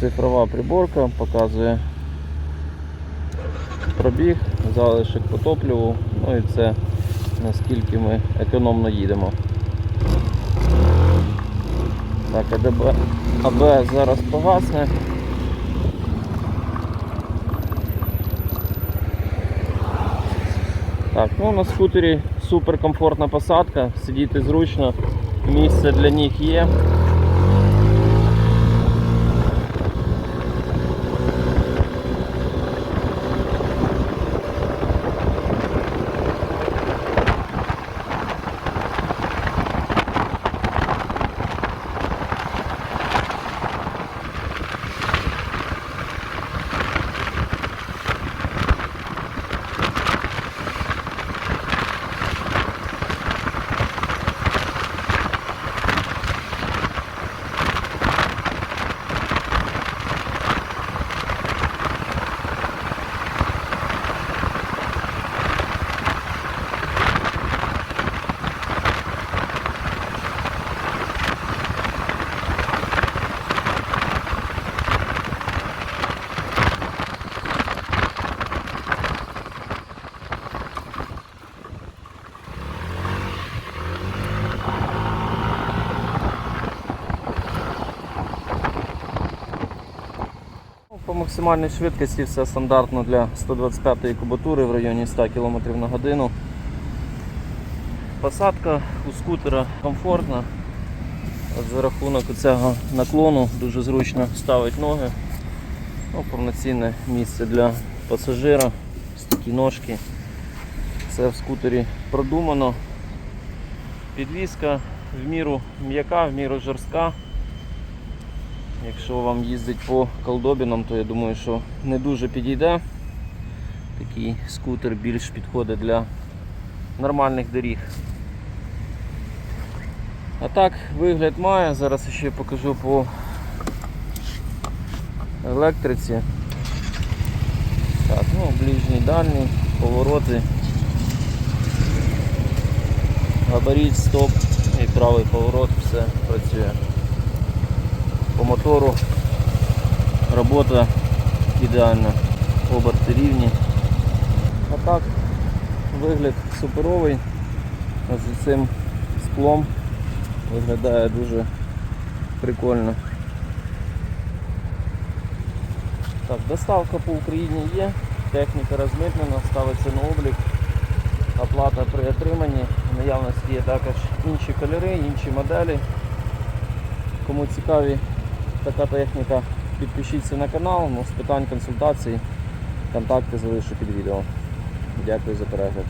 цифрова приборка, показує пробіг, залишок по ну і це наскільки ми економно їдемо. Так, АДБ, АБ зараз погасне. Так, ну на скутері супер комфортна посадка, сидіти зручно, місце для ніг є. Ну, По максимальній швидкості все стандартно для 125-ї кубатури в районі 100 км на годину. Посадка у скутера комфортна. За рахунок цього наклону дуже зручно ставить ноги. Ну, повноцінне місце для пасажира, такі ножки. Все в скутері продумано. Підвізка в міру м'яка, в міру жорстка. Якщо вам їздить по колдобінам, то я думаю, що не дуже підійде. Такий скутер більш підходить для нормальних доріг. А так, вигляд має. Зараз ще покажу по електриці. Так, ну, ближній дальній, повороти. Габарит, стоп і правий поворот, все працює по мотору робота ідеальна, оберти рівні. А так, вигляд суперовий. З цим склом виглядає дуже прикольно. Так, доставка по Україні є, техніка розмитнена, ставиться на облік, оплата при отриманні. В наявності є також інші кольори, інші моделі. Кому цікаві така техніка, підпишіться на канал, ну, з питань консультацій, контакти залишу під відео. Дякую за перегляд.